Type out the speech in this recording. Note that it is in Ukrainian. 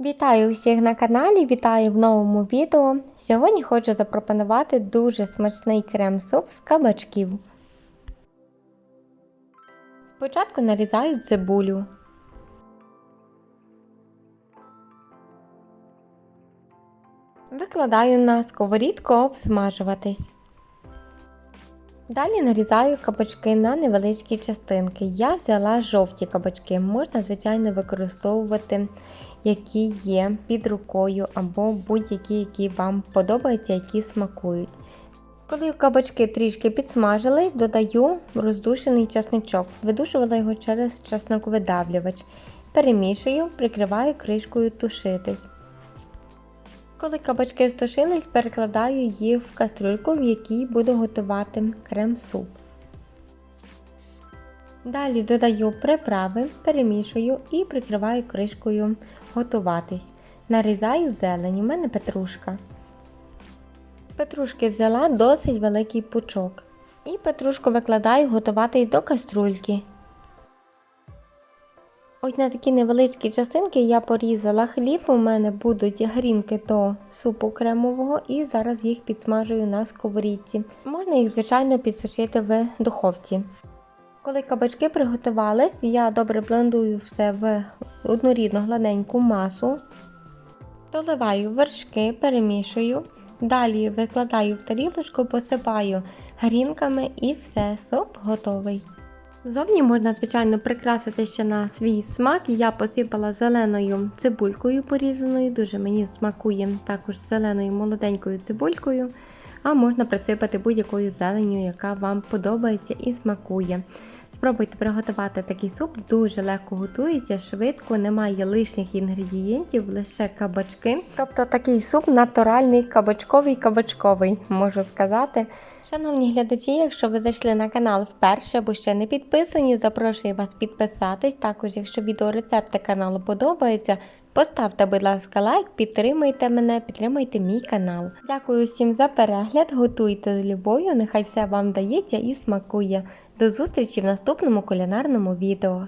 Вітаю усіх на каналі, вітаю в новому відео. Сьогодні хочу запропонувати дуже смачний крем-суп з кабачків. Спочатку нарізаю цибулю. Викладаю на сковорідку обсмажуватись. Далі нарізаю кабачки на невеличкі частинки. Я взяла жовті кабачки, можна, звичайно, використовувати, які є під рукою, або будь-які, які вам подобаються, які смакують. Коли кабачки трішки підсмажились, додаю роздушений часничок. Видушувала його через часниковидавлювач. Перемішую, прикриваю кришкою тушитись. Коли кабачки стошились, перекладаю їх в кастрюльку, в якій буду готувати крем-суп. Далі додаю приправи, перемішую і прикриваю кришкою готуватись. Нарізаю зелень, у мене петрушка. Петрушки взяла досить великий пучок. І петрушку викладаю готуватись до каструльки. Ось на такі невеличкі частинки я порізала хліб. У мене будуть грінки до супу кремового і зараз їх підсмажую на сковорідці. Можна їх, звичайно, підсушити в духовці. Коли кабачки приготувались, я добре блендую все в однорідну гладеньку масу, доливаю вершки, перемішую. Далі викладаю в тарілочку, посипаю грінками і все, суп готовий. Зовні можна, звичайно, прикрасити ще на свій смак. Я посипала зеленою цибулькою порізаною, дуже мені смакує також зеленою молоденькою цибулькою, а можна присипати будь-якою зеленню, яка вам подобається і смакує. Спробуйте приготувати такий суп, дуже легко готується, швидко, немає лишніх інгредієнтів, лише кабачки. Тобто такий суп натуральний кабачковий кабачковий, можу сказати. Шановні глядачі, якщо ви зайшли на канал вперше або ще не підписані, запрошую вас підписатись. Також, якщо відеорецепти каналу подобаються, поставте, будь ласка, лайк, підтримайте мене, підтримайте мій канал. Дякую всім за перегляд, готуйте з любов'ю, нехай все вам дається і смакує. До зустрічі в наступному кулінарному відео.